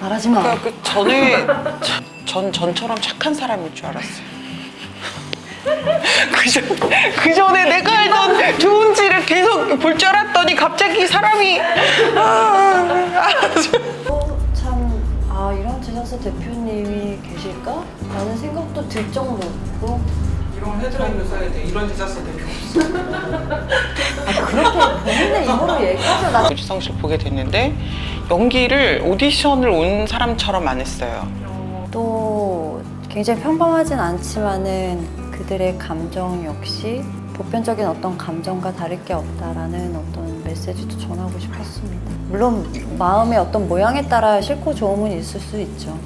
말하지 마. 그러니까 그 전에 저- 전 전처럼 착한 사람일 줄 알았어요. 그, 전, 그 전에 내가 알던 좋은지를 계속 볼 줄 알았더니 갑자기 사람이 아, 아, 참, 아, 이런 제작사 대표님이 계실까? 라는 생각도 들 정도로. 이런 헤드라인을 써야 돼. 이런 제작사 대표 없어. 아, 그렇게 본인의 입으로 얘기하죠. 나 씨를 보게 됐는데 연기를 오디션을 온 사람처럼 안 했어요. 또 굉장히 평범하진 않지만은 그들의 감정 역시 보편적인 어떤 감정과 다를 게 없다라는 어떤 메시지도 전하고 싶었습니다. 물론 마음의 어떤 모양에 따라 싫고 좋음은 있을 수 있죠.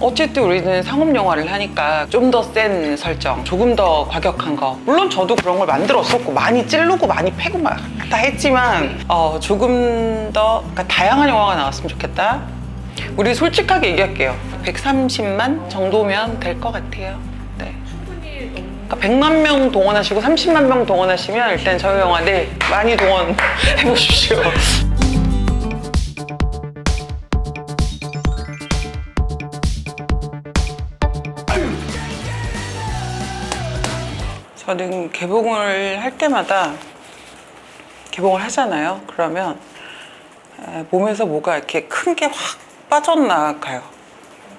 네. 어쨌든 우리는 상업 영화를 하니까 좀 더 센 설정, 조금 더 과격한 거. 물론 저도 그런 걸 만들었었고 많이 찌르고 많이 패고 막 다 했지만 어, 조금 더 그러니까 다양한 영화가 나왔으면 좋겠다. 우리 솔직하게 얘기할게요. 130만 정도면 될 것 같아요. 네. 그러니까 100만 명 동원하시고 30만 명 동원하시면 일단 저희 영화 네 많이 동원해 보십시오. 저는 개봉을 할 때마다 개봉을 하잖아요. 그러면 에, 몸에서 뭐가 이렇게 큰 게 확 빠져나가요.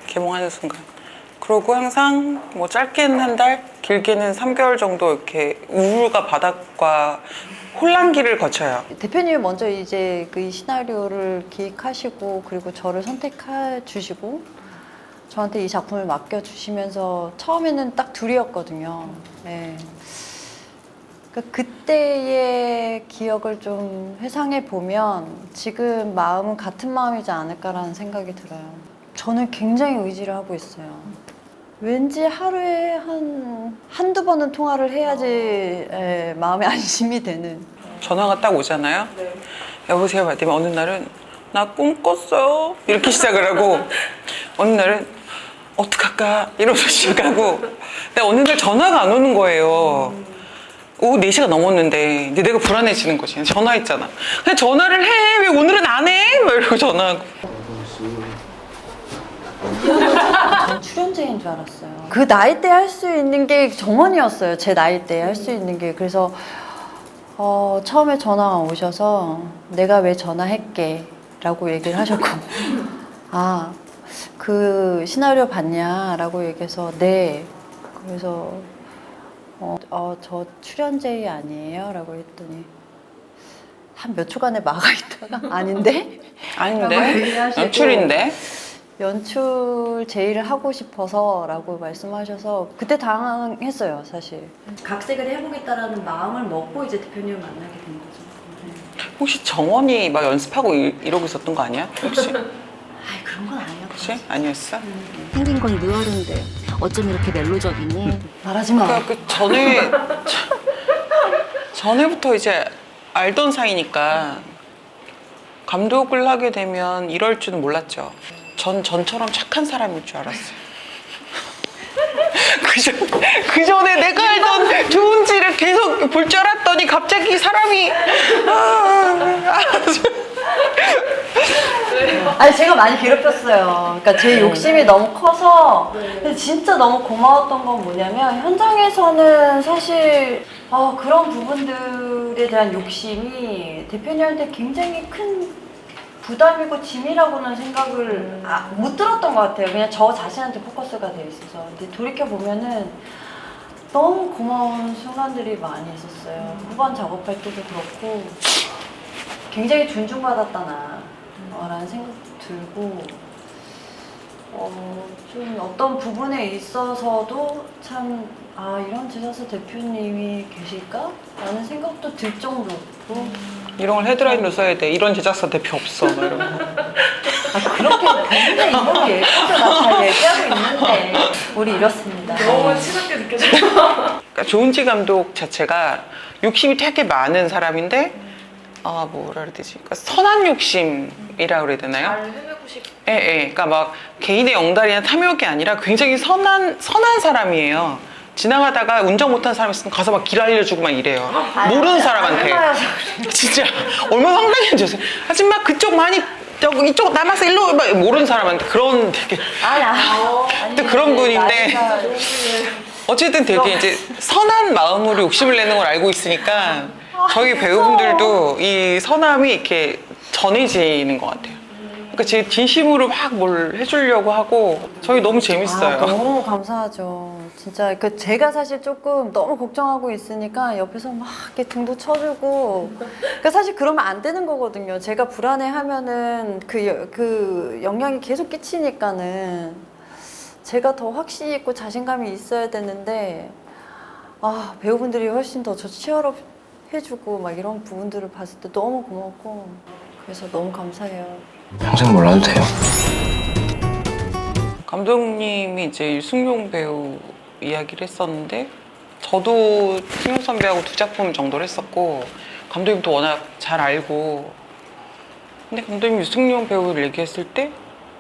개봉하는 순간. 그러고 항상 뭐 짧게는 한 달, 길게는 3개월 정도 이렇게 우울과 바닥과 혼란기를 거쳐요. 대표님이 먼저 이제 그이 시나리오를 기획하시고 그리고 저를 선택해 주시고 저한테 이 작품을 맡겨 주시면서 처음에는 딱 둘이었거든요. 네. 그 그때의 기억을 좀 회상해 보면 지금 마음은 같은 마음이지 않을까라는 생각이 들어요. 저는 굉장히 의지를 하고 있어요. 왠지 하루에 한 한두 번은 통화를 해야지 예, 마음에 안심이 되는 전화가 딱 오잖아요. 여보세요, 받으면 어느 날은 나 꿈 꿨어요. 이렇게 시작을 하고 어느 날은 어떡할까 이러면서 시작하고 근데 어느 날 전화가 안 오는 거예요. 오후 4시가 넘었는데 근데 내가 불안해지는 거지. 전화했잖아. 그냥 전화를 해. 왜 오늘은 안 해? 막 이러고 전화하고. 전 출연자인 줄 알았어요. 그 나이 때 할 수 있는 게 정원이었어요. 제 나이 때 할 수 있는 게. 그래서 어, 처음에 전화가 오셔서 내가 왜 전화했게 라고 얘기를 하셨고 아, 그 시나리오 봤냐? 라고 얘기해서 네. 그래서 어, 어, 저 출연제의 아니에요? 라고 했더니 한 몇 초간에 막아 있다가 아닌데? 라고 아닌데 연출인데 연출 제의를 하고 싶어서 라고 말씀하셔서 그때 당황했어요 사실 각색을 해보겠다라는 마음을 먹고 이제 대표님을 만나게 된 거죠 혹시 정원이 막 연습하고 이, 이러고 있었던 거 아니야? 혹시 아 그런 건 아니었고 혹시 아니었어? 생긴 건 느와르인데 어쩜 이렇게 멜로적이니? 말하지 마 그러니까 그 전에 전에부터 이제 알던 사이니까 감독을 하게 되면 이럴 줄은 몰랐죠. 전 전처럼 착한 사람일 줄 알았어요. 그, 전, 그 전에 내가 알던 좋은지를 계속 볼 줄 알았더니 갑자기 사람이 아, 아, 아니 제가 많이 괴롭혔어요 그러니까 제 욕심이 너무 커서 근데 진짜 너무 고마웠던 건 뭐냐면 현장에서는 사실 어, 그런 부분들에 대한 욕심이 대표님한테 굉장히 큰 부담이고 짐이라고는 생각을 아, 못 들었던 것 같아요. 그냥 저 자신한테 포커스가 돼 있어서. 근데 돌이켜 보면은 너무 고마운 순간들이 많이 있었어요. 후반 작업할 때도 그렇고 굉장히 존중받았다 나 라는 생각도 들고 어, 좀 어떤 부분에 있어서도 참 아 이런 제작사 대표님이 계실까? 라는 생각도 들 정도로 이런 걸 헤드라인으로 써야 돼. 이런 제작사 대표 없어. 막 이런 거. 아, 그렇게 본인의 얘기해서 나잘 얘기하고 있는데 우리 이렇습니다. 너무 치닫게 느껴져요. 그러니까 조은지 감독 자체가 욕심이 되게 많은 사람인데 아 뭐라 그래야 되지? 그러니까 선한 욕심이라 그래야 되나요? 잘 해내고 싶. 예, 예. 그러니까 막 개인의 영달이나 탐욕이 아니라 굉장히 선한 선한 사람이에요. 지나가다가 운전 못한 사람 있으면 가서 막 길 알려주고 막 이래요. 모르는 사람한테. 알바여서 진짜 얼마나 황당한지 아세요? 하지만 그쪽 많이 저기 이쪽 남았어 일로 막 모르는 사람한테 그런 되게 아니. 또 그런 분인데. 어쨌든 되게 이제 선한 마음으로 욕심을 내는 걸 알고 있으니까 저희 배우분들도 이 선함이 이렇게 전해지는 것 같아요. 그러니까 제 진심으로 막 뭘 해주려고 하고 저희 너무 재밌어요. 아, 너무 감사하죠. 진짜 그 제가 사실 조금 너무 걱정하고 있으니까 옆에서 막 이렇게 등도 쳐주고. 그 사실 그러면 안 되는 거거든요. 제가 불안해하면은 그, 여- 그 영향이 계속 끼치니까는 제가 더 확신 있고 자신감이 있어야 되는데 아 배우분들이 훨씬 더 저 치열업 해주고 막 이런 부분들을 봤을 때 너무 고맙고 그래서 너무 감사해요. 평생 몰라도 돼요. 감독님이 이제 유승용 배우 이야기를 했었는데 저도 승용 선배하고 두 작품 정도를 했었고 감독님도 워낙 잘 알고 근데 감독님 유승용 배우를 얘기했을 때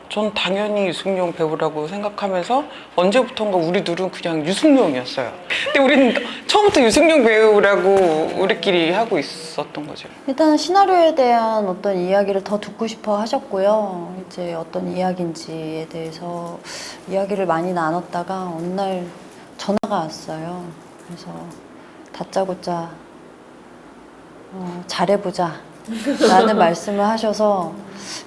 전 당연히 유승용 배우라고 생각하면서 언제부턴가 우리 둘은 그냥 유승용이었어요. 근데 우리는 처음부터 유승용 배우라고 우리끼리 하고 있었던 거죠. 일단 시나리오에 대한 어떤 이야기를 더 듣고 싶어 하셨고요. 이제 어떤 이야기인지에 대해서 이야기를 많이 나눴다가 어느 날 전화가 왔어요. 그래서 다짜고짜 어, 잘해보자 라는 말씀을 하셔서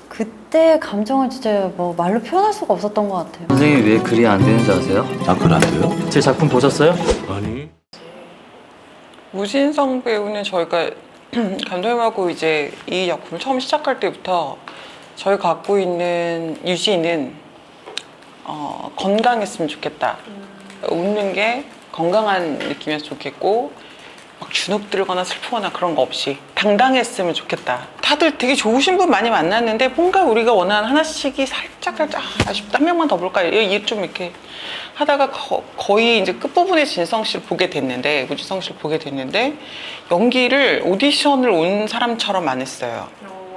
그 때 감정을 진짜 뭐 말로 표현할 수가 없었던 것 같아요. 선생님이 왜 글이 안 되는지 아세요? 아 그래요? 제 작품 보셨어요? 아니 무신성 배우는 저희가 감독님하고 이제 이 작품을 처음 시작할 때부터 저희 가 갖고 있는 유지는 어, 건강했으면 좋겠다. 웃는 게 건강한 느낌이었으면 좋겠고 막 주눅 들거나 슬프거나 그런 거 없이 당당했으면 좋겠다. 다들 되게 좋으신 분 많이 만났는데 뭔가 우리가 원하는 하나씩이 살짝 살짝 아, 아쉽다 한 명만 더 볼까 이좀 이렇게 하다가 거, 거의 이제 끝부분에 진성 씨를 보게 됐는데 무진성 씨를 보게 됐는데 연기를 오디션을 온 사람처럼 안 했어요.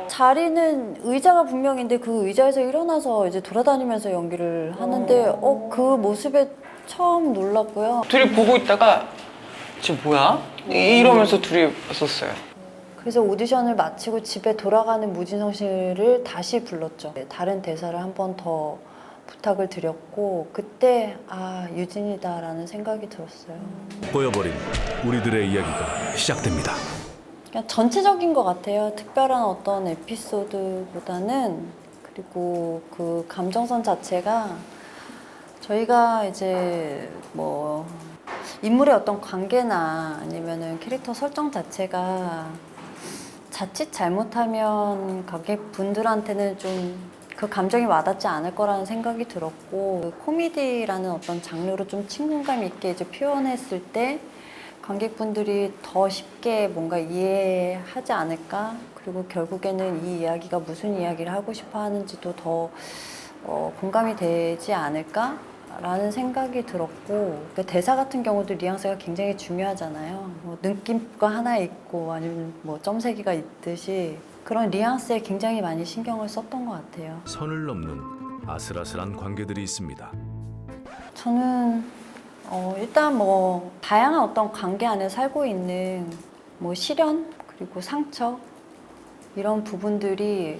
자리는 의자가 분명인데 그 의자에서 일어나서 이제 돌아다니면서 연기를 하는데 어 그 모습에 처음 놀랐고요. 둘이 보고 있다가 지금 뭐야? 이러면서 둘이 썼어요. 그래서 오디션을 마치고 집에 돌아가는 무진성 씨를 다시 불렀죠. 다른 대사를 한 번 더 부탁을 드렸고 그때 아 유진이다라는 생각이 들었어요. 꼬여버린 우리들의 이야기가 시작됩니다. 그냥 전체적인 것 같아요. 특별한 어떤 에피소드보다는 그리고 그 감정선 자체가 저희가 이제 뭐 인물의 어떤 관계나 아니면은 캐릭터 설정 자체가 자칫 잘못하면 관객 분들한테는 좀 그 감정이 와닿지 않을 거라는 생각이 들었고 그 코미디라는 어떤 장르로 좀 친근감 있게 이제 표현했을 때 관객분들이 더 쉽게 뭔가 이해하지 않을까? 그리고 결국에는 이 이야기가 무슨 이야기를 하고 싶어 하는지도 더 어, 공감이 되지 않을까 라는 생각이 들었고 그 대사 같은 경우도 뉘앙스가 굉장히 중요하잖아요 뭐 느낌과 하나 있고 아니면 뭐 점세기가 있듯이 그런 뉘앙스에 굉장히 많이 신경을 썼던 것 같아요 선을 넘는 아슬아슬한 관계들이 있습니다. 저는 어, 일단 뭐 다양한 어떤 관계 안에 살고 있는 뭐 시련 그리고 상처 이런 부분들이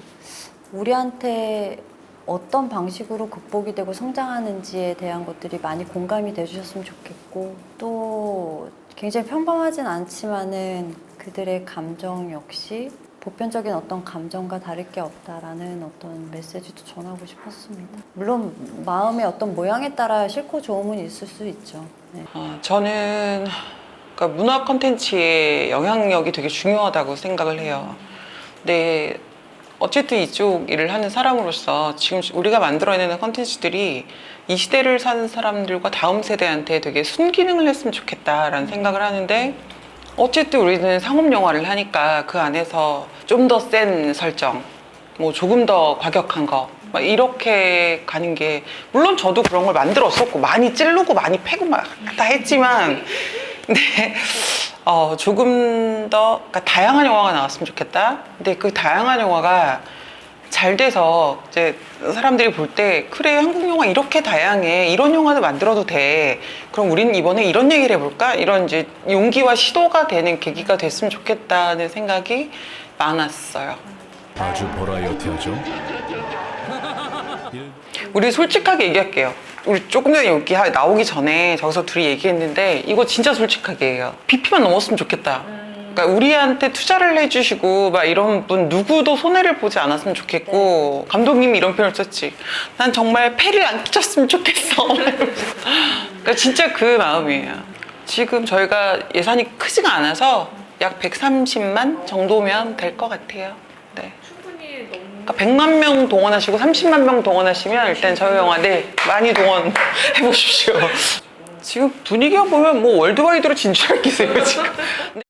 우리한테 어떤 방식으로 극복이 되고 성장하는지에 대한 것들이 많이 공감이 돼주셨으면 좋겠고 또 굉장히 평범하진 않지만은 그들의 감정 역시 보편적인 어떤 감정과 다를 게 없다라는 어떤 메시지도 전하고 싶었습니다. 물론 마음의 어떤 모양에 따라 싫고 좋음은 있을 수 있죠. 네. 어, 저는 그러니까 문화 콘텐츠의 영향력이 되게 중요하다고 생각을 해요. 근데 어쨌든 이쪽 일을 하는 사람으로서 지금 우리가 만들어내는 콘텐츠들이 이 시대를 사는 사람들과 다음 세대한테 되게 순기능을 했으면 좋겠다라는 생각을 하는데 어쨌든 우리는 상업 영화를 하니까 그 안에서 좀 더 센 설정, 뭐 조금 더 과격한 거, 막 이렇게 가는 게 물론 저도 그런 걸 만들었었고 많이 찌르고 많이 패고 막 다 했지만 근데 어, 조금 더 그러니까 다양한 영화가 나왔으면 좋겠다. 근데 그 다양한 영화가 잘 돼서 이제 사람들이 볼 때 그래 한국 영화 이렇게 다양해 이런 영화도 만들어도 돼 그럼 우리는 이번에 이런 얘기를 해볼까 이런 이제 용기와 시도가 되는 계기가 됐으면 좋겠다는 생각이 많았어요. 아주 버라이어티하죠. 일- 우리 솔직하게 얘기할게요. 우리 조금 전에 여기 하- 나오기 전에 저기서 둘이 얘기했는데 이거 진짜 솔직하게 해요. BP만 넘었으면 좋겠다. 그러니까 우리한테 투자를 해주시고 막 이런 분 누구도 손해를 보지 않았으면 좋겠고 감독님이 이런 표현을 썼지. 난 정말 폐를 안 끼쳤으면 좋겠어. 그러니까 진짜 그 마음이에요. 지금 저희가 예산이 크지가 않아서 약 130만 정도면 될 것 같아요. 네. 그러니까 100만 명 동원하시고 30만 명 동원하시면 일단 저희 영화 네 많이 동원해 보십시오. 지금 분위기가 보면 뭐 월드와이드로 진출할 기세예요 지금.